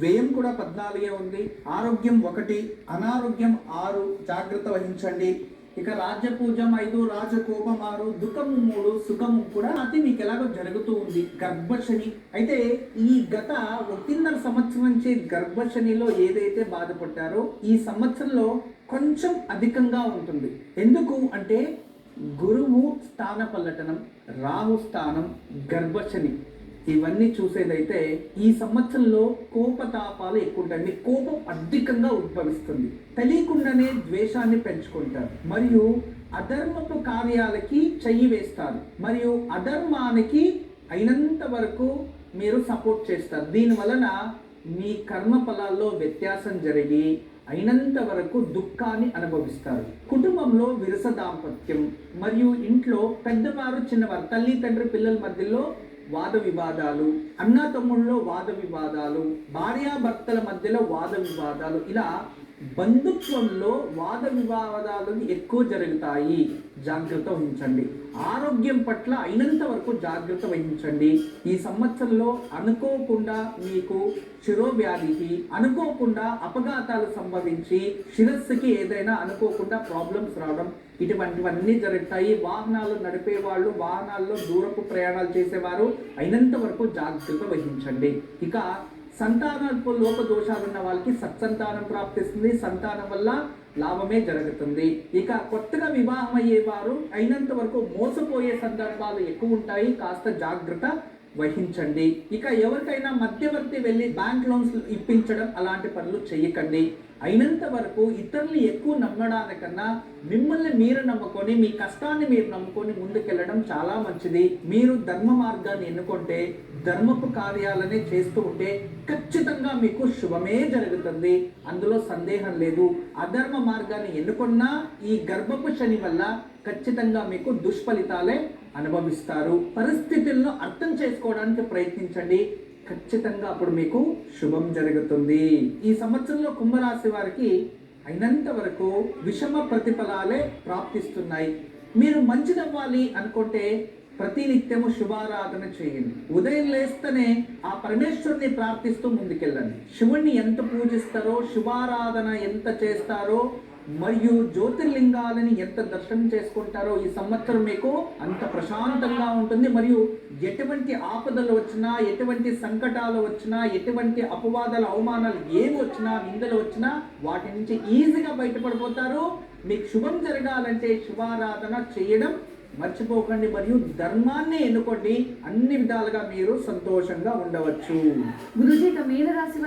వ్యయం కూడా పద్నాలుగే ఉంది. ఆరోగ్యం ఒకటి అనారోగ్యం ఆరు. జాగ్రత్త వహించండి. ఇక రాజ్యపూజం ఐదు రాజకోపం ఆరు. దుఃఖము మూడు సుఖము కూడా అది మీకు ఎలాగో జరుగుతూ ఉంది. గర్భశని. అయితే ఈ గత ఒకటిన్నర సంవత్సరం నుంచి గర్భశనిలో ఏదైతే బాధపడ్డారో ఈ సంవత్సరంలో కొంచెం అధికంగా ఉంటుంది. ఎందుకు అంటే గురువు స్థాన పల్లటనం రాహు స్థానం గర్భశని. ఇవన్నీ చూసేదైతే ఈ సంవత్సరంలో కోపతాపాలు ఎక్కువ ఉంటాయి మీ కోపం అధికంగా ఉద్భవిస్తుంది. తెలియకుండానే ద్వేషాన్ని పెంచుకుంటారు. మరియు అధర్మపు కార్యాలకి చెయ్యి వేస్తారు. మరియు అధర్మానికి అయినంత వరకు మీరు సపోర్ట్ చేస్తారు. దీని వలన మీ కర్మ ఫలాల్లో వ్యత్యాసం జరిగి అయినంత వరకు దుఃఖాన్ని అనుభవిస్తారు. కుటుంబంలో విరస దాంపత్యం మరియు ఇంట్లో పెద్దవారు చిన్నవారు తల్లి తండ్రి పిల్లల మధ్యలో వాద వివాదాలు అన్న తమ్ముళ్ళలో వాద వివాదాలు భార్యాభర్తల మధ్యలో వాద వివాదాలు ఇలా బంధుత్వంలో వాద వివాదాలు ఎక్కువ జరుగుతాయి. జాగ్రత్త వహించండి. ఆరోగ్యం పట్ల అయినంత వరకు జాగ్రత్త వహించండి. ఈ సంవత్సరంలో అనుకోకుండా మీకు శిరోవ్యాధికి అనుకోకుండా అపఘాతాలు సంభవించి శిరస్సుకి ఏదైనా అనుకోకుండా ప్రాబ్లమ్స్ రావడం ఇటువంటివన్నీ జరుగుతాయి. వాహనాలు నడిపే వాళ్ళు వాహనాల్లో దూరపు ప్రయాణాలు చేసేవారు అయినంత వరకు జాగ్రత్త వహించండి. ఇక సంతానపు లోప దోషాలు ఉన్న వాళ్ళకి సత్సంతానం ప్రాప్తిస్తుంది. సంతానం వల్ల లాభమే జరుగుతుంది. ఇక కొత్తగా వివాహం అయ్యేవారు అయినంత వరకు మోసపోయే సందర్భాలు ఎక్కువ ఉంటాయి. కాస్త జాగ్రత్త వహించండి. ఇక ఎవరికైనా మధ్యవర్తి వెళ్ళి బ్యాంక్ లోన్స్ ఇప్పించడం అలాంటి పనులు చేయకండి. అయినంత వరకు ఇతరులు ఎక్కువ నమ్మడానికన్నా మిమ్మల్ని మీరు నమ్ముకొని మీ కష్టాన్ని మీరు నమ్ముకొని ముందుకెళ్ళడం చాలా మంచిది. మీరు ధర్మ మార్గాన్ని ఎన్నుకుంటే ధర్మపు కార్యాలనే చేస్తూ ఉంటే ఖచ్చితంగా మీకు శుభమే జరుగుతుంది. అందులో సందేహం లేదు. అధర్మ మార్గాన్ని ఎన్నుకున్నా ఈ గర్భపు శని వల్ల ఖచ్చితంగా మీకు దుష్ఫలితాలే అనుభవిస్తారు. పరిస్థితులను అర్థం చేసుకోవడానికి ప్రయత్నించండి. ఖచ్చితంగా అప్పుడు మీకు శుభం జరుగుతుంది. ఈ సంవత్సరంలో కుంభరాశి వారికి అయినంత వరకు విషమ ప్రతిఫలాలే ప్రాప్తిస్తున్నాయి. మీరు మంచిదవ్వాలి అనుకుంటే ప్రతినిత్యము శుభారాధన చేయండి. ఉదయం లేస్తేనే ఆ పరమేశ్వరుని ప్రార్థిస్తూ ముందుకెళ్ళండి. శివుణ్ణి ఎంత పూజిస్తారో శుభారాధన ఎంత చేస్తారో మరియు జ్యోతిర్లింగాలని ఎంత దర్శనం చేసుకుంటారో ఈ సంవత్సరం మీకు అంత ప్రశాంతంగా ఉంటుంది. మరియు ఎటువంటి ఆపదలు వచ్చినా ఎటువంటి సంకటాలు వచ్చినా ఎటువంటి అపవాదాలు అవమానాలు ఏమి వచ్చినా నిందలు వచ్చినా వాటి నుంచి ఈజీగా బయటపడిపోతారు. మీకు శుభం జరగాలంటే శుభారాధన చేయడం మర్చిపోకండి. మరియు ధర్మాన్ని ఎన్నుకోండి. అన్ని విధాలుగా మీరు సంతోషంగా ఉండవచ్చు. గురుజీ ఇక మీనరాశి